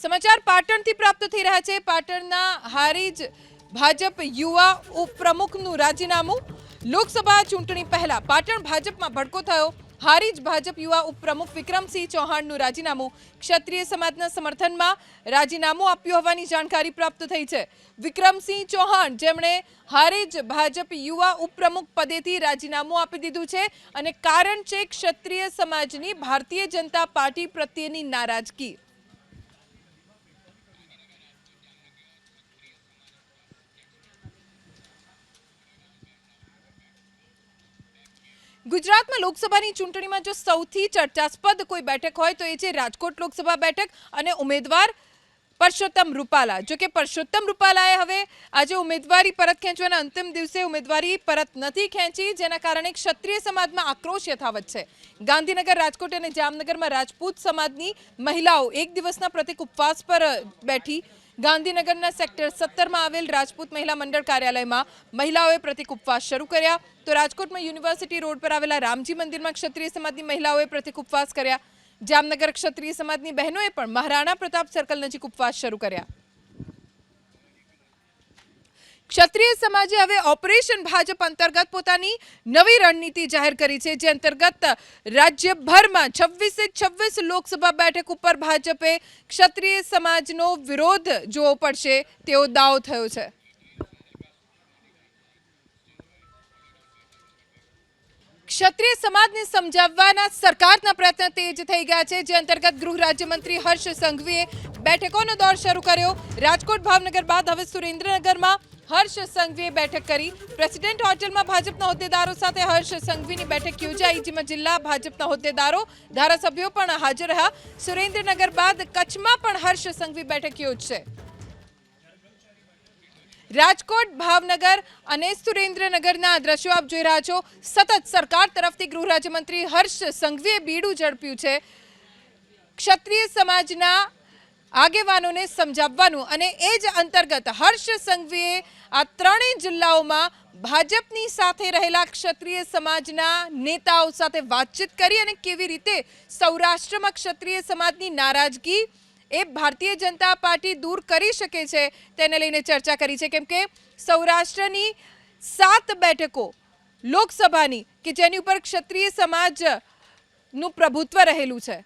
સમાચાર પાટણથી પ્રાપ્ત થઈ રહ્યા છે. પાટણના હારીજ ભાજપ યુવા ઉપપ્રમુખનું રાજીનામું. લોકસભા ચૂંટણી પહેલા પાટણ ભાજપમાં ભડકો થયો. હારીજ ભાજપ યુવા ઉપપ્રમુખ વિક્રમસિંહ ચૌહાણનું રાજીનામું. ક્ષત્રિય સમાજના સમર્થનમાં રાજીનામું આપ્યું હોવાની જાણકારી પ્રાપ્ત થઈ છે. વિક્રમસિંહ ચૌહાણ જેમણે હારીજ ભાજપ યુવા ઉપપ્રમુખ પદેથી રાજીનામું આપી દીધું છે અને કારણ છે ક્ષત્રિય સમાજની ભારતીય જનતા પાર્ટી પ્રત્યેની નારાજગી. ગુજરાતમાં લોકસભાની ચૂંટણીમાં જો સૌથી ચર્ચાસ્પદ કોઈ બેઠક હોય તો એ છે રાજકોટ લોકસભા બેઠક અને ઉમેદવાર પરસોત્તમ રૂપાલા. જો કે પરસોત્તમ રૂપાલાએ હવે આજે ઉમેદવારી પરત ખેંચવાના અંતિમ દિવસે ઉમેદવારી પરત નથી ખેંચી, જેના કારણે ક્ષત્રિય સમાજમાં આક્રોશ યથાવત છે. ગાંધીનગર, રાજકોટ અને જામનગરમાં રાજપૂત સમાજની મહિલાઓ એક દિવસના પ્રતિક ઉપવાસ પર બેઠી ગાંધીનગરના સેક્ટર સત્તરમાં આવેલ રાજપૂત મહિલા મંડળ કાર્યાલયમાં મહિલાઓએ પ્રતિક ઉપવાસ શરૂ કર્યા. તો રાજકોટમાં યુનિવર્સિટી રોડ પર આવેલા રામજી મંદિરમાં ક્ષત્રિય સમાજની મહિલાઓએ પ્રતિક ઉપવાસ કર્યા. જામનગર ક્ષત્રિય સમાજની બહેનોએ પણ મહારાણા પ્રતાપ સર્કલ નજીક ઉપવાસ શરૂ કર્યા. ક્ષત્રિય સમાજે હવે ઓપરેશન ભાજપ અંતર્ગત પોતાની નવી રણનીતિ જાહેર કરી છે, જે અંતર્ગત રાજ્યભરમાં છવ્વીસે છવ્વીસ લોકસભા બેઠક ઉપર ભાજપે ક્ષત્રિય સમાજનો વિરોધ જોવો પડશે, તેવો દાવો થયો છે. ક્ષત્રિય સમાજને સમજાવવાના સરકારના પ્રયત્ન તેજ થઈ ગયા છે. જે અંતર્ગત ગૃહ રાજ્યમંત્રી હર્ષ સંઘવીએ બેઠકોનો દોર શરૂ કર્યો. રાજકોટ ભાવનગર બાદ હવે સુરેન્દ્રનગરમાં હર્ષ સંઘવીએ બેઠક કરી. પ્રેસિડેન્ટ હોટલમાં ભાજપના હોદ્દેદારો સાથે હર્ષ સંઘવીની બેઠક યોજાઈ, જેમાં જિલ્લા ભાજપના હોદ્દેદારો, ધારાસભ્યો પણ હાજર રહ્યા. સુરેન્દ્રનગર બાદ કચ્છમાં પણ હર્ષ સંઘવી બેઠક યોજશે. રાજકોટ, ભાવનગર અને સુરેન્દ્રનગરના દ્રશ્યો આપ જોઈ રહ્યા છો. સતત સરકાર તરફથી ગૃહ રાજ્યમંત્રી હર્ષ સંઘવીએ બીડું ઝડપ્યું છે. ક્ષત્રિય સમાજના આગેવાનોને સમજાવવાનું અને એ જ અંતર્ગત હર્ષ સંઘવીએ આ ત્રણેય જિલ્લાઓમાં ભાજપની સાથે રહેલા ક્ષત્રિય સમાજના નેતાઓ સાથે વાતચીત કરી અને કેવી રીતે સૌરાષ્ટ્રમાં ક્ષત્રિય સમાજની નારાજગી એ ભારતીય જનતા પાર્ટી દૂર કરી શકે છે તેને લઈને ચર્ચા કરી છે. કેમ કે સૌરાષ્ટ્રની સાત બેઠકો લોકસભાની કે જેની ઉપર ક્ષત્રિય સમાજનું પ્રભુત્વ રહેલું છે.